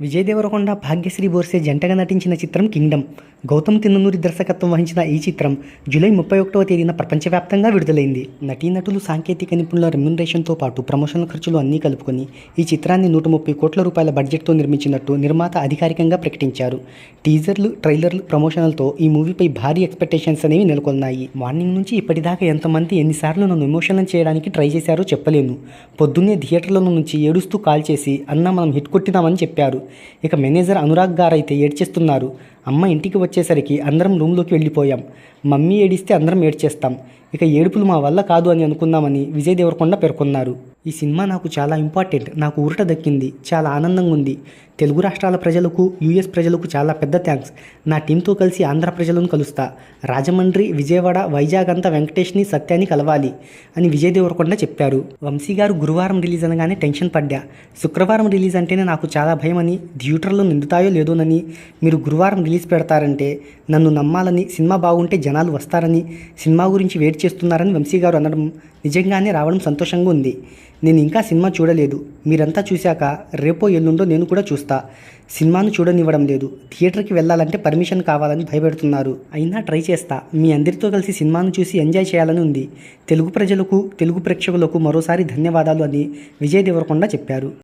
విజయ్ దేవరకొండ భాగ్యశ్రీ బోర్సే జంటగా నటించిన చిత్రం కింగ్డమ్. గౌతమ్ తిన్ననూరి దర్శకత్వం వహించిన ఈ చిత్రం జూలై ముప్పై ఒకటవ తేదీన ప్రపంచవ్యాప్తంగా విడుదలైంది. నటీనటులు సాంకేతిక నిపుణుల రెమ్యునరేషన్తో పాటు ప్రమోషనల్ ఖర్చులు అన్నీ కలుపుకొని ఈ చిత్రాన్ని నూట ముప్పై కోట్ల రూపాయల బడ్జెట్తో నిర్మించినట్టు నిర్మాత అధికారికంగా ప్రకటించారు. టీజర్లు ట్రైలర్లు ప్రమోషనల్తో ఈ మూవీపై భారీ ఎక్స్పెక్టేషన్స్ అనేవి నెలకొన్నాయి. మార్నింగ్ నుంచి ఇప్పటిదాకా ఎంతమంది ఎన్నిసార్లు నన్ను ఎమోషనల్ చేయడానికి ట్రై చేశారో చెప్పలేను. పొద్దున్నే థియేటర్ల నుంచి ఏడుస్తూ కాల్ చేసి అన్న మనం హిట్ కొట్టినామని చెప్పారు. ఇక మేనేజర్ అనురాగ్ గారు అయితే ఏడ్చేస్తున్నారు. అమ్మ ఇంటికి వచ్చేసరికి అందరం రూమ్లోకి వెళ్ళిపోయాం. మమ్మీ ఏడిస్తే అందరం ఏడ్చేస్తాం. ఇక ఏడుపులు మా వల్ల కాదు అని అనుకున్నామని విజయ్ దేవరకొండ పేర్కొన్నారు. ఈ సినిమా నాకు చాలా ఇంపార్టెంట్. నాకు ఊరట దక్కింది. చాలా ఆనందంగా ఉంది తెలుగు రాష్ట్రాల ప్రజలకు యూఎస్ ప్రజలకు చాలా పెద్ద థ్యాంక్స్. నా టీంతో కలిసి ఆంధ్ర ప్రజలను కలుస్తా. రాజమండ్రి విజయవాడ వైజాగ్ అంతా వెంకటేష్ని సత్యాన్ని కలవాలి అని విజయ్ దేవరకొండ చెప్పారు. వంశీ గారు గురువారం రిలీజ్ అనగానే టెన్షన్ పడ్డా. శుక్రవారం రిలీజ్ అంటేనే నాకు చాలా భయమని థియేటర్లో నిండుతాయో లేదోనని మీరు గురువారం రిలీజ్ పెడతారంటే నన్ను నమ్మాలని సినిమా బాగుంటే జనాలు వస్తారని సినిమా గురించి వెయిట్ చేస్తున్నారని వంశీ గారు అనడం నిజంగానే రావడం సంతోషంగా ఉంది నేను ఇంకా సినిమా చూడలేదు. మీరంతా చూశాక రేపో ఎల్లుండో నేను కూడా చూస్తా. సినిమాను చూడనివ్వడం లేదు. థియేటర్కి వెళ్ళాలంటే పర్మిషన్ కావాలని భయపెడుతున్నారు. అయినా ట్రై చేస్తా. మీ అందరితో కలిసి సినిమాను చూసి ఎంజాయ్ చేయాలని ఉంది. తెలుగు ప్రజలకు తెలుగు ప్రేక్షకులకు మరోసారి ధన్యవాదాలు అని విజయ్ దేవరకొండ చెప్పారు.